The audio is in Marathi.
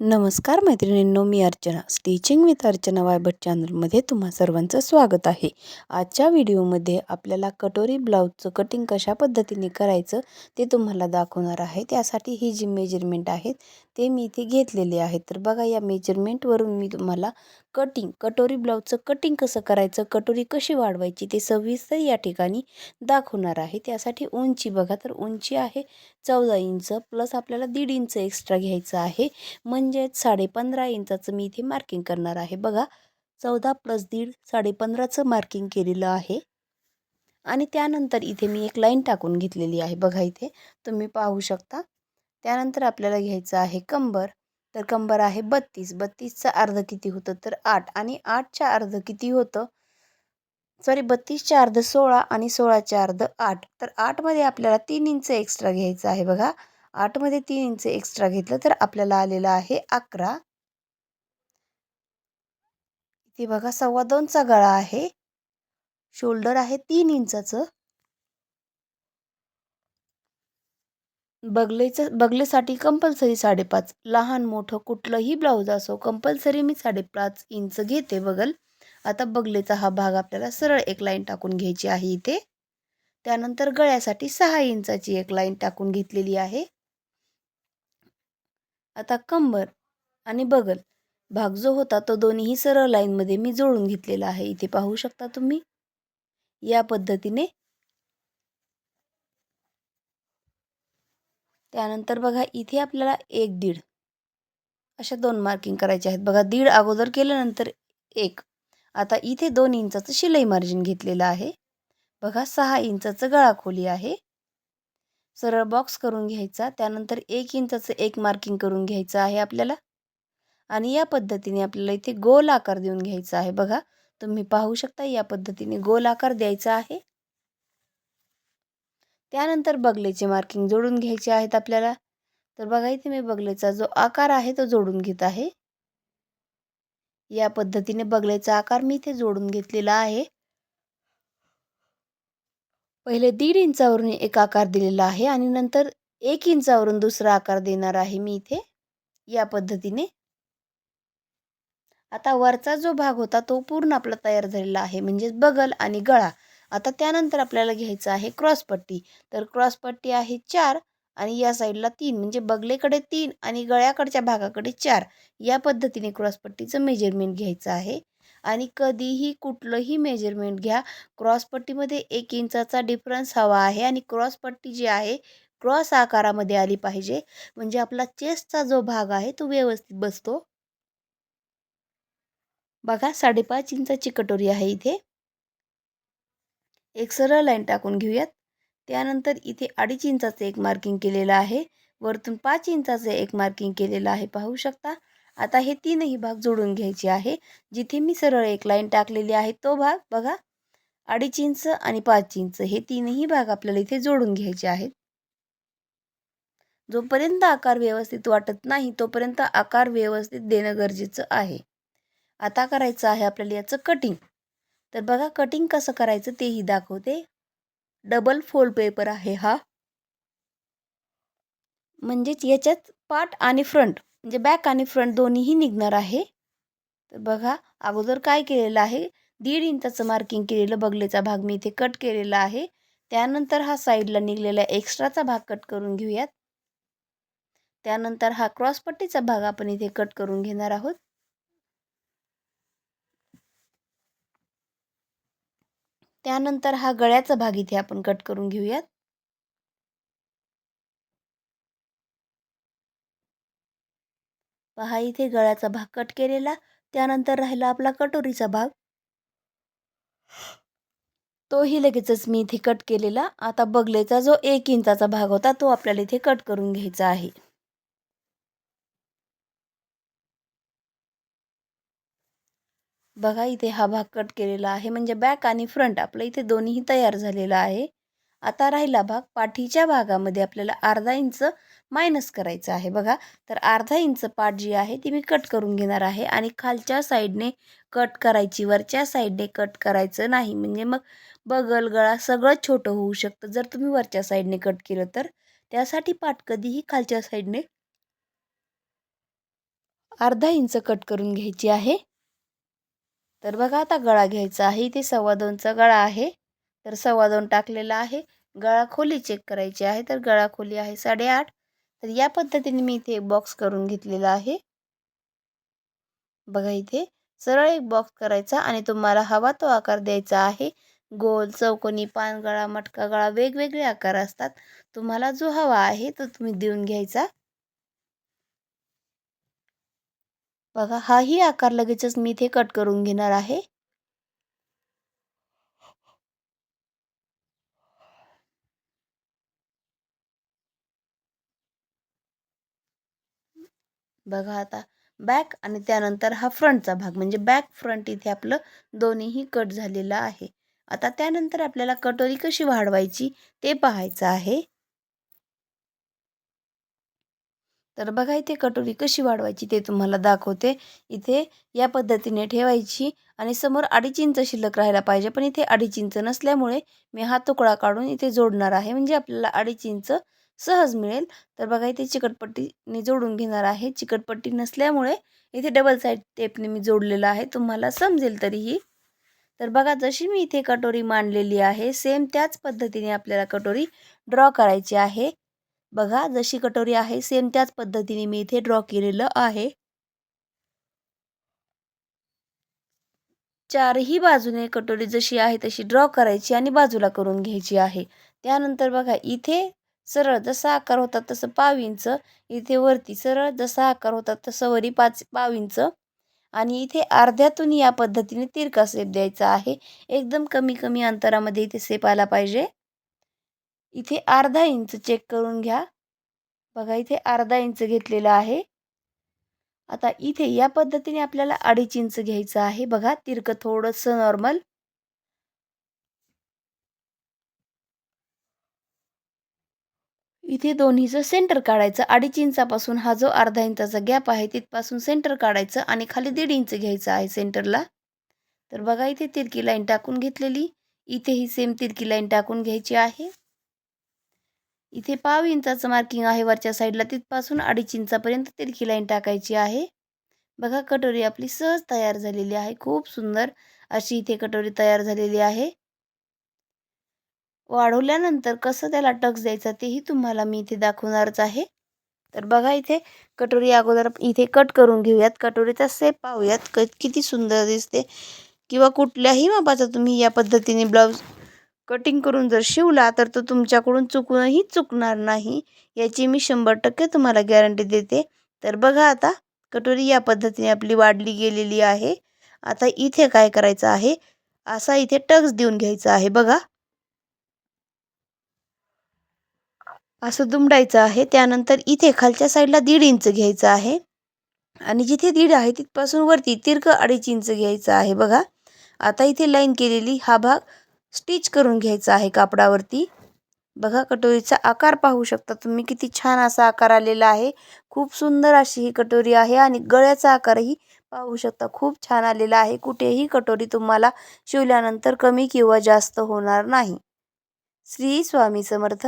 नमस्कार मैत्रिणींनो मी अर्चना. स्टिचिंग विथ अर्चना वायबट चॅनलमध्ये तुम्हा सर्वांचं स्वागत आहे. आजच्या व्हिडिओमध्ये आपल्याला कटोरी ब्लाऊजचं कटिंग कशा पद्धतीने करायचं ते तुम्हाला दाखवणार आहे. त्यासाठी ही जी मेजरमेंट आहेत ते मी इथे घेतलेले आहेत. तर बघा या मेजरमेंटवरून मी तुम्हाला कटिंग कटोरी ब्लाऊजचं कटिंग कसं करायचं कटोरी कशी वाढवायची ते सविस्तर या ठिकाणी दाखवणार आहे. त्यासाठी उंची बघा तर उंची आहे चौदा इंच प्लस आपल्याला दीड इंच एक्स्ट्रा घ्यायचं आहे. म्हणजेच साडेपंधरा इंचाचं मी इथे मार्किंग करणार आहे. बघा चौदा प्लस दीड साडेपंधराचं मार्किंग केलेलं आहे. आणि त्यानंतर इथे मी एक लाईन टाकून घेतलेली आहे. बघा इथे तुम्ही पाहू शकता. त्यानंतर आपल्याला घ्यायचं आहे कंबर. तर कंबर आहे बत्तीस. बत्तीसचं अर्ध किती होतं? तर आठ. आणि आठच्या अर्ध किती होतं? सॉरी बत्तीसच्या अर्ध सोळा आणि सोळाच्या अर्ध आठ. तर आठमध्ये आपल्याला तीन इंच एक्स्ट्रा घ्यायचं आहे बघा. आठमध्ये तीन इंच एक्स्ट्रा घेतलं तर आपल्याला आलेलं आहे अकरा. इथे बघा सव्वा दोनचा गळा आहे. शोल्डर आहे तीन इंचाचं. बगलेचं बगलेसाठी कंपल्सरी साडेपाच. लहान मोठं कुठलंही ब्लाऊज असो कंपल्सरी मी साडेपाच इंच घेते बगल आता बगलेचा हा भाग आपल्याला सरळ एक लाईन टाकून घ्यायची आहे इथे. त्यानंतर गळ्यासाठी सहा इंचाची एक लाईन टाकून घेतलेली आहे. आता कंबर आणि बगल. भाग जो होता तो दोन्ही सरळ लाईनमध्ये मी जोडून घेतलेला आहे. इथे पाहू शकता तुम्ही? या पद्धतीने. त्यानंतर बघा इथे आपल्याला एक दीड. अशा दोन मार्किंग करायचे आहेत. बघा दीड अगोदर केल्यानंतर एक. आता इथे दोन इंचाचं शिलाई मार्जिन घेतलेलं आहे. बघा सहा इंचाचं गळा खोली आहे. सरळ बॉक्स करून घ्यायचा. त्यानंतर एक इंचाचं एक मार्किंग करून घ्यायचं आहे आपल्याला. आणि या पद्धतीने आपल्याला इथे गोल आकार देऊन घ्यायचा आहे. बघा तुम्ही पाहू शकता या पद्धतीने गोल आकार द्यायचा आहे. त्यानंतर बगलेचे मार्किंग जोडून घ्यायचे आहेत आपल्याला. तर बघा इथे मी बगलेचा जो आकार आहे तो जोडून घेत आहे. या पद्धतीने बगलेचा आकार मी इथे जोडून घेतलेला आहे. पहिले दीड इंचावरून एक आकार दिलेला आहे आणि नंतर एक इंचावरून दुसरा आकार देणार आहे मी इथे या पद्धतीने. आता वरचा जो भाग होता तो पूर्ण आपला तयार झालेला आहे म्हणजेच बगल आणि गळा. आता त्यानंतर आपल्याला घ्यायचं आहे क्रॉसपट्टी तर क्रॉसपट्टी आहे चार आणि या साईडला तीन म्हणजे बगलेकडे तीन आणि गळ्याकडच्या भागाकडे चार. या पद्धतीने क्रॉसपट्टीचं मेजरमेंट घ्यायचं आहे. आणि कधीही कुठलंही मेजरमेंट घ्या. क्रॉसपट्टीमध्ये एक इंचाचा डिफरन्स हवा आहे आणि क्रॉसपट्टी जी आहे क्रॉस आकारामध्ये आली पाहिजे. म्हणजे आपला चेस्टचा जो भाग आहे तो व्यवस्थित बसतो. बघा साडेपाच इंचाची कटोरी आहे इथे. एक सरळ लाईन टाकून घेऊयात. त्यानंतर इथे अडीच इंचाचं एक मार्किंग केलेलं आहे. वरतून पाच इंचाचं एक मार्किंग केलेलं आहे. पाहू शकता? आता हे तीनही भाग जोडून घ्यायचे आहे. जिथे मी सरळ एक लाईन टाकलेली आहे तो भाग बघा. अडीच इंच आणि पाच इंच हे तीनही भाग आपल्याला इथे जोडून घ्यायचे आहेत. जोपर्यंत आकार व्यवस्थित वाटत नाही तोपर्यंत आकार व्यवस्थित देणं गरजेचं आहे. आता करायचं आहे आपल्याला याचं कटिंग तर बघा कटिंग कसं करायचं तेही दाखवते. डबल फोल्ड पेपर आहे हा. म्हणजेच याच्यात पार्ट आणि फ्रंट म्हणजे बॅक आणि फ्रंट दोन्हीही निघणार आहे. तर बघा अगोदर काय केलेलं आहे? दीड इंचाचं मार्किंग केलेलं बगलेचा भाग मी इथे कट केलेला आहे. त्यानंतर हा साईडला निघलेला एक्स्ट्राचा भाग कट करून घेऊयात. त्यानंतर हा क्रॉसपट्टीचा भाग आपण इथे कट करून घेणार आहोत. त्यानंतर हा गळ्याचा भाग इथे आपण कट करून घेऊयात. पहा इथे गळ्याचा भाग कट केलेला त्यानंतर राहिला आपला कटोरीचा भाग. तोही लगेचच मी इथे कट केलेला. आता बगलेचा जो एक इंचाचा भाग होता तो आपल्याला इथे कट करून घ्यायचा आहे. बघा इथे हा भाग कट केलेला आहे म्हणजे बॅक आणि फ्रंट आपलं इथे दोन्हीही तयार झालेला आहे. आता राहिला भाग. पाठीच्या भागामध्ये आपल्याला अर्धा इंच मायनस करायचं आहे. बघा तर अर्धा इंच पाठ जी आहे ती मी कट करून घेणार आहे आणि खालच्या साईडने कट करायची वरच्या साईडने कट करायचं नाही. म्हणजे मग बगल गळा सगळं छोटं होऊ शकतं. जर तुम्ही वरच्या साईडने कट केलं तर. त्यासाठी पाठ कधीही खालच्या साईडने अर्धा इंच कट करून घ्यायची आहे. तर बघा आता गळा घ्यायचा आहे. इथे सव्वा दोनचा गळा आहे. तर सव्वा दोन टाकलेला आहे. गळा खोली चेक करायची आहे. तर गळा खोली आहे साडेआठ. तर या पद्धतीने मी इथे एक बॉक्स करून घेतलेला आहे. बघा इथे. सरळ एक बॉक्स करायचा आणि तुम्हाला हवा तो आकार द्यायचा आहे. गोल चौकोनी पानगळा मटका गळा वेगवेगळे आकार असतात. तुम्हाला जो हवा आहे तो तुम्ही देऊन घ्यायचा. बघा हाही आकार लगेचच मी इथे कट करून घेणार आहे. बघा आता बॅक आणि त्यानंतर हा फ्रंटचा भाग. म्हणजे बॅक फ्रंट इथे आपलं दोन्हीही कट झालेलं आहे. आता त्यानंतर आपल्याला कटोरी कशी वाढवायची ते पाहायचं आहे. तर बघा इथे कटोरी कशी वाढवायची ते तुम्हाला दाखवते. इथे या पद्धतीने ठेवायची आणि समोर अडीच इंच शिल्लक राहायला पाहिजे. पण इथे अडीच इंच नसल्यामुळे मी हा तुकडा काढून इथे जोडणार आहे. म्हणजे आपल्याला अडीच इंच सहज मिळेल. तर बघा इथे चिकटपट्टीने जोडून घेणार आहे. चिकटपट्टी नसल्यामुळे इथे डबल साईड टेपने मी जोडलेलं आहे. तुम्हाला समजेल तरीही. तर बघा जशी मी इथे कटोरी मांडलेली आहे सेम त्याच पद्धतीने आपल्याला कटोरी ड्रॉ करायची आहे. बघा जशी कटोरी आहे सेम त्याच पद्धतीने मी इथे ड्रॉ केलेलं आहे. चारही बाजूने कटोरी जशी आहे तशी ड्रॉ करायची आणि बाजूला करून घ्यायची आहे. त्यानंतर बघा इथे सरळ जसा आकार होता तसं पाव इंच इथे वरती सरळ जसा आकार होता तसं वरी पाच पाव इंच आणि इथे अर्ध्यातून या पद्धतीने तिरका सेप द्यायचा आहे. एकदम कमी कमी अंतरामध्ये इथे सेप आला पाहिजे. इथे अर्धा इंच चेक करून घ्या. बघा इथे अर्धा इंच घेतलेला आहे. आता इथे या पद्धतीने आपल्याला अडीच इंच घ्यायचं आहे. बघा तिरकं थोडंसं नॉर्मल इथे दोन्हीचं सेंटर काढायचं. अडीच इंचापासून हा जो अर्धा इंचाचा गॅप आहे तिथपासून सेंटर काढायचं आणि खाली दीड इंच घ्यायचं आहे सेंटरला तर बघा इथे तिरकी लाईन टाकून घेतलेली. इथे ही सेम तिरकी लाईन टाकून घ्यायची आहे. इथे पाव इंचाचं मार्किंग आहे वरच्या साईडला तिथपासून अडीच इंचापर्यंत तिरकी लाईन टाकायची आहे. बघा कटोरी आपली सहज तयार झालेली आहे. खूप सुंदर अशी इथे कटोरी तयार झालेली आहे. वाढवल्यानंतर कसं त्याला टक्स द्यायचा तेही तुम्हाला मी इथे दाखवणारच आहे. तर बघा इथे कटोरी अगोदर इथे कट करून घेऊयात. कटोरीचा सेप पाहूयात. क किती सुंदर दिसते. किंवा कुठल्याही मापाचा तुम्ही या पद्धतीने ब्लाऊज कटिंग करून जर शिवला तर तो तुमच्याकडून चुकूनही चुकणार नाही. याची मी शंभर टक्के तुम्हाला गॅरंटी देते. तर बघा आता कटोरी या पद्धतीने आपली वाढली गेलेली आहे. आता इथे काय करायचं आहे? असा इथे टक्स देऊन घ्यायचा आहे. बघा. असं दुमडायचं आहे. त्यानंतर इथे खालच्या साईडला दीड इंच घ्यायचं आहे. आणि जिथे दीड आहे तिथपासून वरती तिरकं अडीच इंच घ्यायचं आहे. बघा आता इथे लाईन केलेली हा भाग स्टिच करून घ्यायचा आहे कापडावरती. बघा कटोरीचा आकार पाहू शकता तुम्ही. किती छान असा आकार आलेला आहे. खूप सुंदर अशी ही कटोरी आहे आणि गळ्याचा आकारही पाहू शकता. खूप छान आलेला आहे. कुठेही कटोरी तुम्हाला शिवल्यानंतर कमी किंवा जास्त होणार नाही. श्री स्वामी समर्थ.